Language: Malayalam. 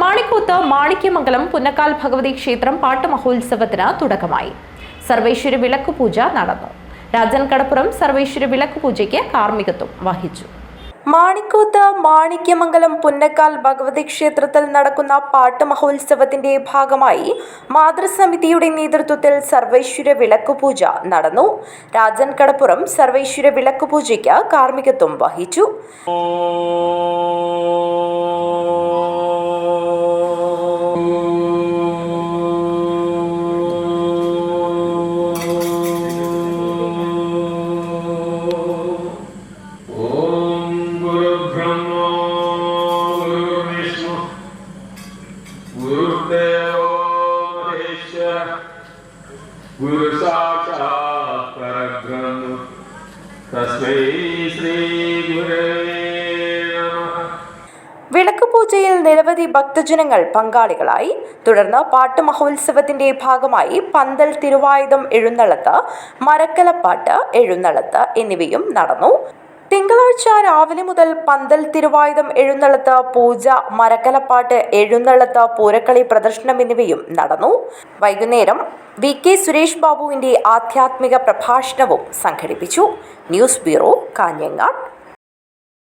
മാണിക്കൂത്ത് മാണിക്യമംഗലം പുന്നക്കാൽ ഭഗവതി ക്ഷേത്രം പാട്ട് മഹോത്സവത്തിന് തുടക്കമായി. സർവേശ്വര വിളക്ക് പൂജ നടന്നു. രാജൻ കടപ്പുറം സർവേശ്വര വിളക്ക് പൂജയ്ക്ക് കാർമ്മികത്വം വഹിച്ചു. മാണിക്കൂത്ത് മാണിക്യമംഗലം പുന്നക്കാൽ ഭഗവതി ക്ഷേത്രത്തിൽ നടക്കുന്ന പാട്ട് മഹോത്സവത്തിന്റെ ഭാഗമായി മാതൃസമിതിയുടെ നേതൃത്വത്തിൽ സർവേശ്വര വിളക്കുപൂജ നടന്നു. രാജൻ കടപ്പുറം സർവേശ്വര വിളക്കുപൂജയ്ക്ക് കാർമ്മികത്വം വഹിച്ചു. गुरुर्देवो महेश्वर गुरुसाक्षात् परब्रह्म तस्मै श्रीगुरवे नमः വിളക്ക് പൂജയിൽ നിരവധി ഭക്തജനങ്ങൾ പങ്കാളികളായി തുടർന്ന് പാട്ട് മഹോത്സവത്തിന്റെ ഭാഗമായി പന്തൽ തിരുവായുധം എഴുന്നള്ളത്ത് മരക്കലപ്പാട്ട് എഴുന്നള്ളത്ത് എന്നിവയും നടന്നു തിങ്കളാഴ്ച രാവിലെ മുതൽ പന്തൽ തിരുവായുധം എഴുന്നള്ളത്ത് പൂജ മരക്കലപ്പാട്ട് എഴുന്നള്ളത്ത് പൂരക്കളി പ്രദർശനം എന്നിവയും നടന്നു. വൈകുന്നേരം വി കെ സുരേഷ് ബാബുവിന്റെ ആധ്യാത്മിക പ്രഭാഷണവും സംഘടിപ്പിച്ചു. News bureau Kanhangad.